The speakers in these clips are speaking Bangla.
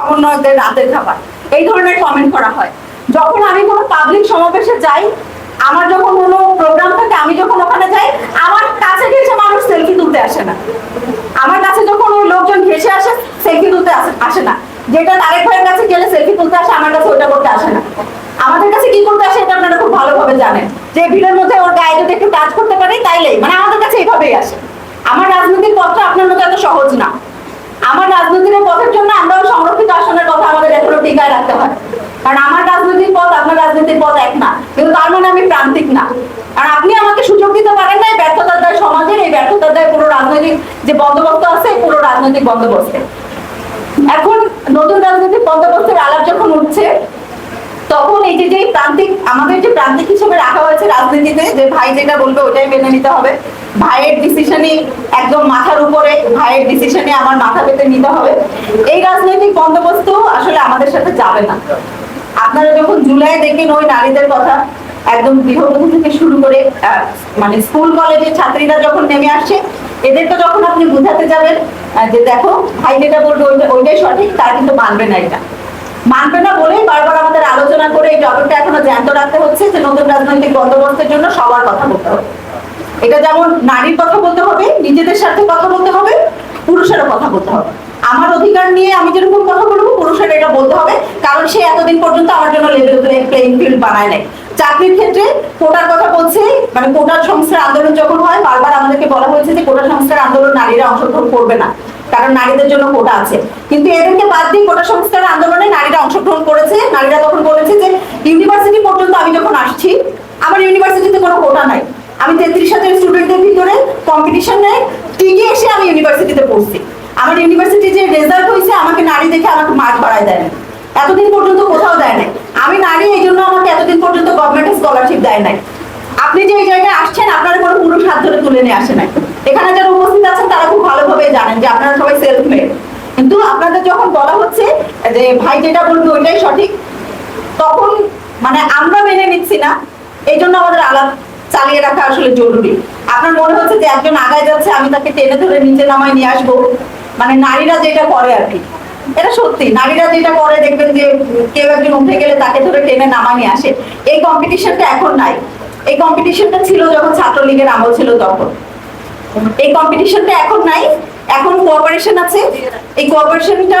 সমন্বয়কদের রাতের খাবার। এই ধরনের কমেন্ট করা হয়। যখন আমি কোনো পাবলিক সমাবেশে যাই, আমার যখন কোনো প্রোগ্রাম থাকে, আমি যখন ওখানে যাই, আমার কাছে ঘেসে মানুষ সেলফি তুলতে আসে না। আমার কাছে যখন ওই লোকজন ঘেসে আসে সেলফি তুলতে আসে- না। যেটা তারেক ভাইয়ের কাছে গেলে সেলফি তুলতে আসে, আমার কাছে ওটা করতে আসে না। আমাদের কাছে কি করতে আসে, এটা আপনারা খুব ভালোভাবে জানেন। যে ভিড়ের মধ্যে ওর গায়ে যদি একটু টাচ করতে পারি, তাইলেই। মানে আমাদের কাছে এইভাবেই আসে। আমার রাজনৈতিক পথটা আপনার মতো এত সহজ না। আমার রাজনৈতিক পথের জন্য আমরাও সংরক্ষিত আসনের কথা আমাদের রাখতে হয়। কারণ আমার রাজনৈতিক পথ আপনার রাজনৈতিক পথ এক না। কিন্তু তার মানে আমি প্রান্তিক না। আর আপনি আমাকে সুযোগ দিতে পারেন না এই ব্যর্থতার দায় সমাজের, এই ব্যর্থতার দায় পুরো রাজনৈতিক যে বন্দোবস্ত আছে পুরো রাজনৈতিক বন্দোবস্তে। এখন নতুন বন্দোবস্তের আলাপ যখন উঠছে তখন এই যে যে প্রান্তিক আমাদের যে প্রান্তিক হিসেবে রাখা হয়েছে রাজনীতিতে, যে ভাই যেটা বলবে ওটাই মেনে নিতে হবে। ভাইয়ের ডিসিশনই একদম মাথার উপরে, ভাইয়ের ডিসিশনে আমার মাথা পেতে নিতে হবে। এই রাজনৈতিক বন্দোবস্ত আসলে আমাদের সাথে যাবে না। আপনারা যখন জুলাই দেখেন ওই নারীদের কথা, একদম গৃহবধূ থেকে শুরু করে মানে স্কুল কলেজের ছাত্রীরা যখন নেমে আসছে এদেরকে যখন আপনি বুঝাতে যাবেন যে দেখো, ভাই যেটা বলবে ওইটা- ওইটাই সঠিক, তারা কিন্তু মানবে না এটা। মানবে না বলেই বারবার আমাদের আলোচনা করে এই টপিকটা এখনও জ্যান্ত রাখতে হচ্ছে, যে নতুন রাজনৈতিক বন্দোবস্তের জন্য সবার কথা বলতে হবে। এটা যেমন নারীর কথা বলতে হবে, নিজেদের সাথে কথা বলতে হবে, পুরুষেরও কথা বলতে হবে। আমার অধিকার নিয়ে আমি যেরকম কথা বলব, পুরুষের এটা বলতে হবে কারণ সে এতদিন পর্যন্ত আমার জন্য লেভেল প্লেইং ফিল্ড বানায় নাই। চাকরির ক্ষেত্রে কোটার কথা বলছে মানে কোটার সংস্কার আন্দোলন যখন হয়, বারবার আমাদেরকে বলা হয়েছে যে কোটা সংস্কার আন্দোলন নারীরা অংশগ্রহণ করবে না, কারণ নারীদের জন্য কোটা আছে। কিন্তু এদেরকে বাদ দিয়ে কোটা সংস্কার আন্দোলনে নারীরা অংশগ্রহণ করেছে। নারীরা তখন বলেছে যে ইউনিভার্সিটি পর্যন্ত আমি যখন আসছি, আমার ইউনিভার্সিটিতে কোনো কোটা নাই। আমি তেত্রিশ হাজার স্টুডেন্টদের ভিতরে কম্পিটিশনে টিকে এসে আমি ইউনিভার্সিটিতে পড়ছি। আমার ইউনিভার্সিটি যে রেজাল্ট হয়েছে, আমাকে নারী দেখে আমাকে মার্ক বাড়ায় দেয় এতদিন পর্যন্ত কোথাও দেয় নাই। আমি নারী এই জন্য আমাকে এতদিন পর্যন্ত গভর্নমেন্ট স্কলারশিপ দেয় নাই। আপনি যে এই জায়গায় আসছেন, আপনারা কোনো পুরুষ হাত ধরে তুলে নিয়ে আসে নাই। এখানে যারা উপস্থিত আছেন, তারা খুব ভালোভাবে জানেন যে আপনারা সবাই সেলফ মেড কিন্তু আপনাদের যখন বলা হচ্ছে যে ভাই যেটা বলবে ওইটাই সঠিক, তখন মানে আমরা মেনে নিচ্ছি না। এই জন্য আমাদের আলাপ চালিয়ে রাখা আসলে জরুরি। আপনার মনে হচ্ছে যে একজন আগায় যাচ্ছে, আমি তাকে টেনে ধরে নিচে নামায় নিয়ে আসব। মানে নারীরা যেটা করে আর কি। এটা সত্যি। নারীরা যেটা করে দেখবেন যে কেউ একজন উঠে গেলে তাকে ধরে টেনে নামায় নিয়ে আসে। এই কম্পিটিশনটা এখন নাই। এই কম্পিটিশনটা ছিল যখন ছাত্রলীগের আমল ছিল তখন। এই কম্পিটিশনটা এখন নাই। এখন কোঅপারেশন আছে। এই কোঅপারেশনটা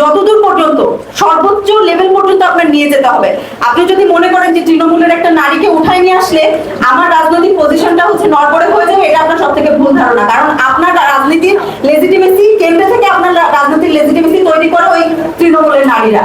যতদূর পর্যন্ত, সর্বোচ্চ লেভেল পর্যন্ত আপনার নিয়ে যেতে হবে। আপনি যদি মনে করেন যে তৃণমূলের একটা নারীকে উঠাই নিয়ে আসলে আমার রাজনৈতিক পজিশনটা হচ্ছে নড়বড়ে হয়ে যাবে, এটা আপনার সব থেকে ভুল ধারণা। কারণ আপনার রাজনীতির লেজিটিমেসি কেন্দ্র থেকে আপনার রাজনীতির লেজিটিমেসি তৈরি করে ওই তৃণমূলের নারীরা